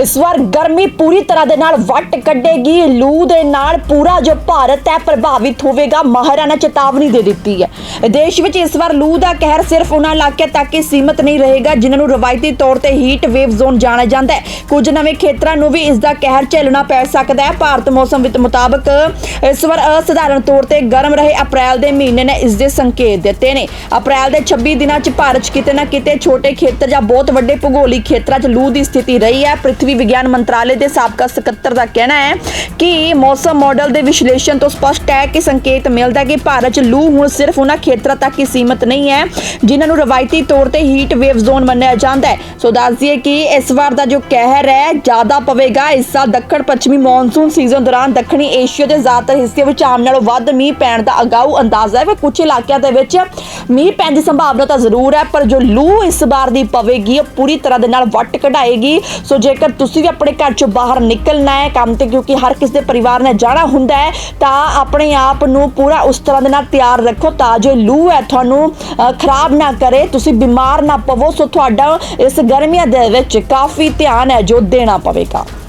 ਇਸ ਵਾਰ ਗਰਮੀ ਪੂਰੀ ਤਰ੍ਹਾਂ ਦੇ ਨਾਲ ਵੱਟ ਕੱਢੇਗੀ। ਲੂ ਦੇ ਨਾਲ ਪੂਰਾ ਜੋ ਭਾਰਤ ਹੈ ਪ੍ਰਭਾਵਿਤ ਹੋਵੇਗਾ। ਮਾਹਰਾਂ ਨੇ ਚੇਤਾਵਨੀ ਦੇ ਦਿੱਤੀ ਹੈ। ਦੇਸ਼ ਵਿੱਚ ਇਸ ਵਾਰ ਲੂ ਦਾ ਕਹਿਰ ਸਿਰਫ ਉਹਨਾਂ ਇਲਾਕਿਆਂ ਤੱਕ ਹੀ ਸੀਮਿਤ ਨਹੀਂ ਰਹੇਗਾ, ਜਿਨ੍ਹਾਂ ਨੂੰ ਰਵਾਇਤੀ ਤੌਰ ਤੇ ਹੀਟ ਵੇਵ ਜ਼ੋਨ ਜਾਣਿਆ ਜਾਂਦਾ ਹੈ। ਕੁਝ ਨਵੇਂ ਖੇਤਰਾਂ ਨੂੰ ਵੀ ਇਸ ਦਾ ਕਹਿਰ ਝੇਲਣਾ ਪੈ ਸਕਦਾ ਹੈ। ਭਾਰਤ ਮੌਸਮ ਵਿੱਤ ਮੁਤਾਬਕ ਇਸ ਵਾਰ ਅਸਧਾਰਨ ਤੌਰ ਤੇ ਗਰਮ ਰਹੇ ਅਪ੍ਰੈਲ ਦੇ ਮਹੀਨੇ ਨੇ ਇਸ ਦੇ ਸੰਕੇਤ ਦਿੱਤੇ ਨੇ। ਅਪ੍ਰੈਲ ਦੇ 26 ਦਿਨਾਂ 'ਚ ਭਾਰਤ 'ਚ ਕਿਤੇ ਨਾ ਕਿਤੇ ਛੋਟੇ ਖੇਤਰ ਜਾਂ ਬਹੁਤ ਵੱਡੇ ਭੂਗੋਲਿਕ ਖੇਤਰਾਂ 'ਚ ਲੂ ਦੀ ਸਥਿਤੀ ਰਹੀ ਹੈ। ਪ੍ਰਿਥਵੀ ਪ੍ਰithvi ਵਿਗਿਆਨ ਮੰਤਰਾਲੇ ਦੇ ਸਾਬਕਾ ਸਕੱਤਰ ਦਾ ਕਹਿਣਾ ਹੈ ਕਿ ਮੌਸਮ ਮਾਡਲ ਦੇ ਵਿਸ਼ਲੇਸ਼ਣ ਤੋਂ ਸਪਸ਼ਟ ਹੈ ਕਿ ਸੰਕੇਤ ਮਿਲਦਾ ਹੈ ਕਿ ਭਾਰਤ 'ਚ ਲੂ ਹੁਣ ਸਿਰਫ ਉਹਨਾਂ ਖੇਤਰਾਂ ਤੱਕ ਹੀ ਸੀਮਿਤ ਨਹੀਂ ਹੈ, ਜਿਨ੍ਹਾਂ ਨੂੰ ਰਵਾਇਤੀ ਤੌਰ ਤੇ ਹੀਟ ਵੇਵ ਜ਼ੋਨ ਮੰਨਿਆ ਜਾਂਦਾ ਹੈ। ਸੋ ਦੱਸ ਦਈਏ ਕਿ ਇਸ ਵਾਰ ਦਾ ਜੋ ਕਹਿਰ ਹੈ, ਜ਼ਿਆਦਾ ਪਵੇਗਾ ਇਸ ਸਾਲ ਦੱਖਣ ਪੱਛਮੀ ਮੌਨਸੂਨ ਸੀਜ਼ਨ ਦੌਰਾਨ ਦੱਖਣੀ ਏਸ਼ੀਆ ਦੇ ਜ਼ਿਆਦਾਤਰ ਹਿੱਸੇ ਵਿੱਚ ਆਮ ਨਾਲੋਂ ਵੱਧ ਮੀਂਹ ਪੈਣ ਦਾ ਅਗਾਊ ਅੰਦਾਜ਼ਾ ਹੈ। ਕਿ ਕੁਝ ਇਲਾਕਿਆਂ ਦੇ ਵਿੱਚ ਮੀਂਹ ਪੈਣ ਦੀ ਸੰਭਾਵਨਾ ਤਾਂ ਜ਼ਰੂਰ ਹੈ, ਪਰ ਜੋ ਲੂ ਇਸ ਵਾਰ ਦੀ ਪਵੇਗੀ, ਉਹ ਪੂਰੀ ਤਰ੍ਹਾਂ ਦੇ ਨਾਲ ਵੱਟ ਕਢਾਏਗੀ। ਸੋ ਜੇਕਰ ਤੁਸੀਂ ਵੀ ਆਪਣੇ ਘਰ ਚੋਂ ਬਾਹਰ ਨਿਕਲਣਾ ਹੈ, ਕੰਮ ਤੇ ਕਿਉਂਕਿ ਹਰ ਕਿਸੇ ਦੇ ਪਰਿਵਾਰ ਨੇ ਜਾਣਾ ਹੁੰਦਾ ਹੈ, ਤਾਂ ਆਪਣੇ ਆਪ ਨੂੰ ਪੂਰਾ ਉਸ ਤਰ੍ਹਾਂ ਦੇ ਨਾਲ ਤਿਆਰ ਰੱਖੋ ਤਾਂ ਜੋ ਲੂ ਹੈ ਤੁਹਾਨੂੰ ਖਰਾਬ ਨਾ ਕਰੇ, ਤੁਸੀਂ ਬਿਮਾਰ ਨਾ ਪਵੋ, ਸੋ ਤੁਹਾਡਾ ਇਸ ਗਰਮੀਆਂ ਦੇ ਵਿੱਚ ਕਾਫੀ ਧਿਆਨ ਹੈ ਜੋ ਦੇਣਾ ਪਵੇਗਾ।